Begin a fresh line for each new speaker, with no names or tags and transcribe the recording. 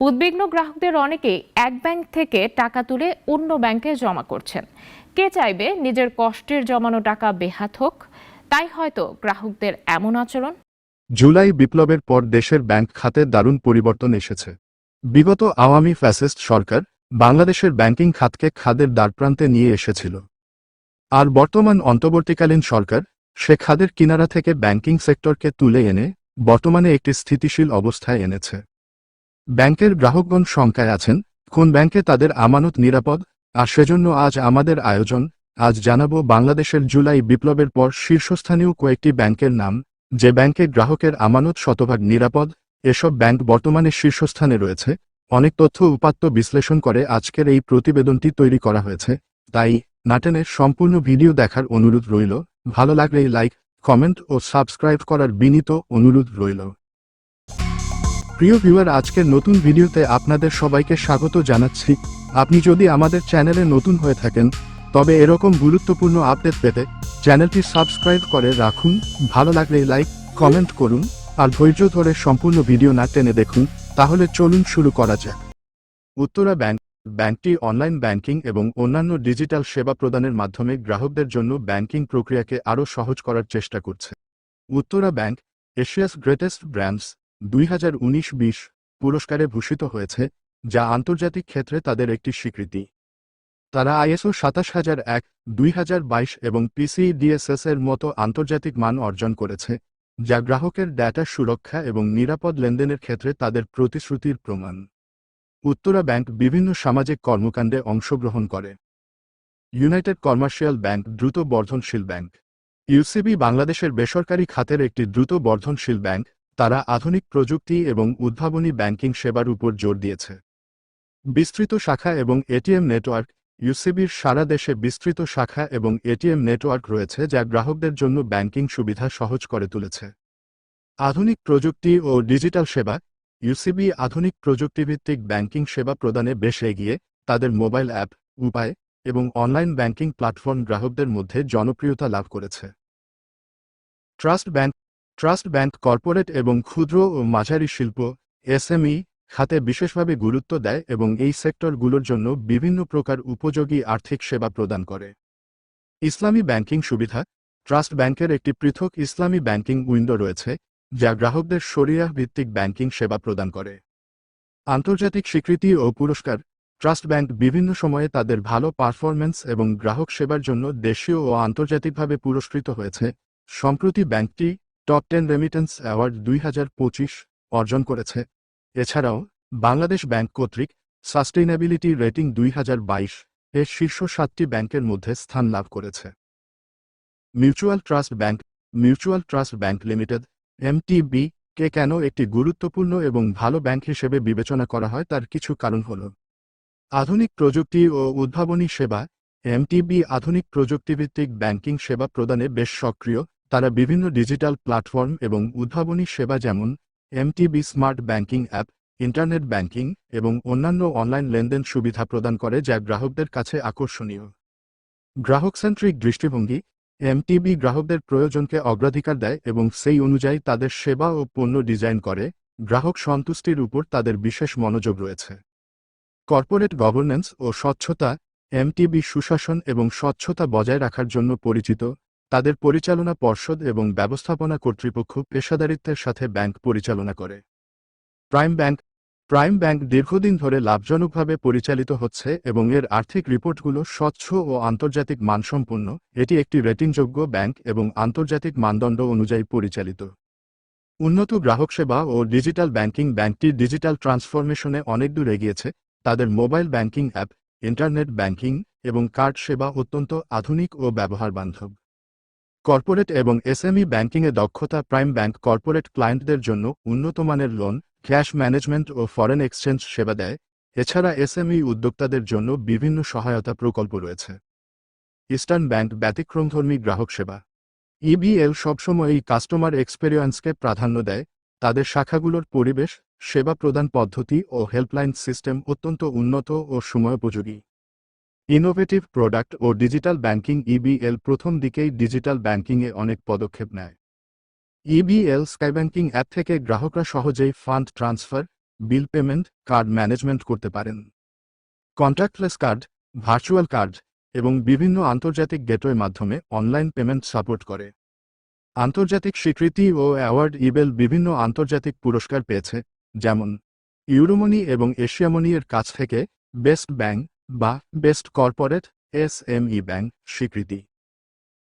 উদ্বিগ্ন গ্রাহকদের অনেকেই এক ব্যাংক থেকে টাকা তুলে অন্য ব্যাংকে জমা করছেন। কে চাইবে নিজের কষ্টের জমানো টাকা বেহাত হোক? তাই হয়তো গ্রাহকদের এমন আচরণ।
জুলাই বিপ্লবের পর দেশের ব্যাংক খাতে দারুণ পরিবর্তন এসেছে। বিগত আওয়ামী ফ্যাসিস্ট সরকার বাংলাদেশের ব্যাংকিং খাতকে খাদের দ্বারপ্রান্তে নিয়ে এসেছিল। আর বর্তমান অন্তর্বর্তীকালীন সরকার সে খাদের কিনারা থেকে ব্যাংকিং সেক্টরকে তুলে এনে বর্তমানে একটি স্থিতিশীল অবস্থায় এনেছে। ব্যাংকের গ্রাহকগণ শঙ্কায় আছেন, কোন ব্যাংকে তাদের আমানত নিরাপদ? আর সেজন্য আজ আমাদের আয়োজন, আজ জানাব বাংলাদেশের জুলাই বিপ্লবের পর শীর্ষস্থানীয় কয়েকটি ব্যাংকের নাম, যে ব্যাংকে গ্রাহকের আমানত শতভাগ নিরাপদ, এসব ব্যাংক বর্তমানে শীর্ষস্থানে রয়েছে। অনেক তথ্য উপাত্ত বিশ্লেষণ করে আজকের এই প্রতিবেদনটি তৈরি করা হয়েছে। তাই, নাটেনের সম্পূর্ণ ভিডিও দেখার অনুরোধ রইল। ভালো লাগলে লাইক, কমেন্ট ও সাবস্ক্রাইব করার বিনীত অনুরোধ রইল। প্রিয় ভিউয়ার, আজকের নতুন ভিডিওতে আপনাদের সবাইকে স্বাগত জানাচ্ছি। আপনি যদি আমাদের চ্যানেলে নতুন হয়ে থাকেন, তবে এরকম গুরুত্বপূর্ণ আপডেট পেতে চ্যানেলটি সাবস্ক্রাইব করে রাখুন, ভালো লাগলে লাইক, কমেন্ট করুন, আর ধৈর্য ধরে সম্পূর্ণ ভিডিও না টেনে দেখুন, তাহলে চলুন শুরু করা যাক। উত্তরা ব্যাংক, ব্যাংকটি অনলাইন ব্যাংকিং এবং অন্যান্য ডিজিটাল সেবা প্রদানের মাধ্যমে গ্রাহকদের জন্য ব্যাংকিং প্রক্রিয়াকে আরও সহজ করার চেষ্টা করছে। Uttara bank, Asia's greatest brands দুই হাজার উনিশ বিশ পুরস্কারে ভূষিত হয়েছে, যা আন্তর্জাতিক ক্ষেত্রে তাদের একটি স্বীকৃতি। তারা আইএসও সাতাশ হাজার এক, দুই হাজার বাইশ এবং পিসিডিএসএস এর মতো আন্তর্জাতিক মান অর্জন করেছে, যা গ্রাহকের ডেটা সুরক্ষা এবং নিরাপদ লেনদেনের ক্ষেত্রে তাদের প্রতিশ্রুতির প্রমাণ। উত্তরা ব্যাংক বিভিন্ন সামাজিক কর্মকাণ্ডে অংশগ্রহণ করে। ইউনাইটেড কমার্শিয়াল ব্যাংক দ্রুত বর্ধনশীল ব্যাংক। ইউসিবি বাংলাদেশের বেসরকারি খাতের একটি দ্রুত বর্ধনশীল ব্যাংক তারা আধুনিক প্রযুক্তি এবং উদ্ভাবনী ব্যাংকিং সেবার উপর জোর দিয়েছে। বিস্তৃত শাখা এবং এটিএম নেটওয়ার্ক, ইউসিবির সারা দেশে বিস্তৃত শাখা এবং এটিএম নেটওয়ার্ক রয়েছে যা গ্রাহকদের জন্য ব্যাংকিং সুবিধা সহজ করে তুলেছে। আধুনিক প্রযুক্তি ও ডিজিটাল সেবা, ইউসিবি আধুনিক প্রযুক্তিভিত্তিক ব্যাংকিং সেবা প্রদানে বেশ এগিয়ে, তাদের মোবাইল অ্যাপ, উপায় এবং অনলাইন ব্যাংকিং প্ল্যাটফর্ম গ্রাহকদের মধ্যে জনপ্রিয়তা লাভ করেছে। Trust bank trust bank corporate এবং ক্ষুদ্র ও মাঝারি শিল্প, এসএমই, খাতে বিশেষভাবে গুরুত্ব দেয় এবং এই সেক্টরগুলোর জন্য বিভিন্ন প্রকার উপযোগী আর্থিক সেবা প্রদান করে। ইসলামী ব্যাংকিং সুবিধা, ট্রাস্ট ব্যাংকের একটি পৃথক ইসলামী ব্যাংকিং উইন্ডো রয়েছে, যা গ্রাহকদের শরিয়াহ ভিত্তিক ব্যাংকিং সেবা প্রদান করে। আন্তর্জাতিক স্বীকৃতি ও পুরস্কার, ট্রাস্ট ব্যাংক বিভিন্ন সময়ে তাদের ভালো পারফরম্যান্স এবং গ্রাহক সেবার জন্য দেশীয় ও আন্তর্জাতিকভাবে পুরস্কৃত হয়েছে। সম্প্রতি ব্যাংকটি টপ টেন রেমিটেন্স অ্যাওয়ার্ড দুই হাজার পঁচিশ অর্জন করেছে। এছাড়াও, বাংলাদেশ ব্যাংক কর্তৃক সাস্টেইনেবিলিটি রেটিং দুই হাজার বাইশ এর শীর্ষ সাতটি ব্যাংকের মধ্যে স্থান লাভ করেছে। Mutual trust bank, mutual trust bank limited, MTB, কে কেন একটি গুরুত্বপূর্ণ এবং ভালো ব্যাংক হিসেবে বিবেচনা করা হয় তার কিছু কারণ হল। আধুনিক প্রযুক্তি ও উদ্ভাবনী সেবা, এমটিবি আধুনিক প্রযুক্তিভিত্তিক ব্যাংকিং সেবা প্রদানে বেশ সক্রিয় তারা বিভিন্ন ডিজিটাল প্ল্যাটফর্ম এবং উদ্ভাবনী সেবা যেমন MTB smart banking app, internet banking এবং অন্যান্য অনলাইন লেনদেন সুবিধা প্রদান করে যা গ্রাহকদের কাছে আকর্ষণীয়। গ্রাহকসেন্ট্রিক দৃষ্টিভঙ্গি, এমটিবি গ্রাহকদের প্রয়োজনকে অগ্রাধিকার দেয় এবং সেই অনুযায়ী তাদের সেবা ও পণ্য ডিজাইন করে, গ্রাহক সন্তুষ্টির উপর তাদের বিশেষ মনোযোগ রয়েছে। কর্পোরেট গভর্নেন্স ও স্বচ্ছতা, এমটিবি সুশাসন এবং স্বচ্ছতা বজায় রাখার জন্য পরিচিত তাদের পরিচালনা পর্ষদ এবং ব্যবস্থাপনা কর্তৃপক্ষ পেশাদারিত্বের সাথে ব্যাংক পরিচালনা করে। প্রাইম ব্যাংক প্রাইম ব্যাংক দীর্ঘদিন ধরে লাভজনকভাবে পরিচালিত হচ্ছে এবং এর আর্থিক রিপোর্টগুলো স্বচ্ছ ও আন্তর্জাতিক মানসম্পন্ন, এটি একটি রেটিংযোগ্য ব্যাংক এবং আন্তর্জাতিক মানদণ্ড অনুযায়ী পরিচালিত। উন্নত গ্রাহক সেবা ও ডিজিটাল ব্যাংকিং ব্যাংকটি ডিজিটাল ট্রান্সফরমেশনে অনেক দূর এগিয়েছে। তাদের mobile banking app, internet banking এবং কার্ড সেবা অত্যন্ত আধুনিক ও ব্যবহার বান্ধব কর্পোরেট এবং এসএমই ব্যাংকিংয়ে দক্ষতা প্রাইম ব্যাংক কর্পোরেট ক্লায়েন্টদের জন্য উন্নতমানের লোন, ক্যাশ ম্যানেজমেন্ট ও ফরেন এক্সচেঞ্জ সেবা দেয়। এছাড়া এসএমই উদ্যোক্তাদের জন্য বিভিন্ন সহায়তা প্রকল্প রয়েছে। ইস্টার্ন ব্যাংক ব্যতিক্রমধর্মী গ্রাহক সেবা। ইবিএল সবসময়ই কাস্টমার এক্সপেরিয়েন্সকে প্রাধান্য দেয়। তাদের শাখাগুলোর পরিবেশ, সেবা প্রদান পদ্ধতি ও হেল্পলাইন সিস্টেম অত্যন্ত উন্নত ও সময়োপযোগী। ইনোভেটিভ প্রোডাক্ট ও ডিজিটাল ব্যাংকিং ইবিএল প্রথম দিকেই ডিজিটাল ব্যাংকিংয়ে অনেক পদক্ষেপ নেয়। ইবিএল স্কাই ব্যাংকিং অ্যাপ থেকে গ্রাহকরা সহজেই fund transfer, bill payment, card management করতে পারেন। কন্ট্যাক্টলেস কার্ড, ভার্চুয়াল কার্ড এবং বিভিন্ন আন্তর্জাতিক গেটওয়ে মাধ্যমে অনলাইন পেমেন্ট সাপোর্ট করে। আন্তর্জাতিক স্বীকৃতি ও অ্যাওয়ার্ড ইবেল বিভিন্ন আন্তর্জাতিক পুরস্কার পেয়েছে, যেমন ইউরোমনি এবং এশিয়ামনি এর কাছ থেকে বেস্ট ব্যাংক বা best corporate S M E bank স্বীকৃতি।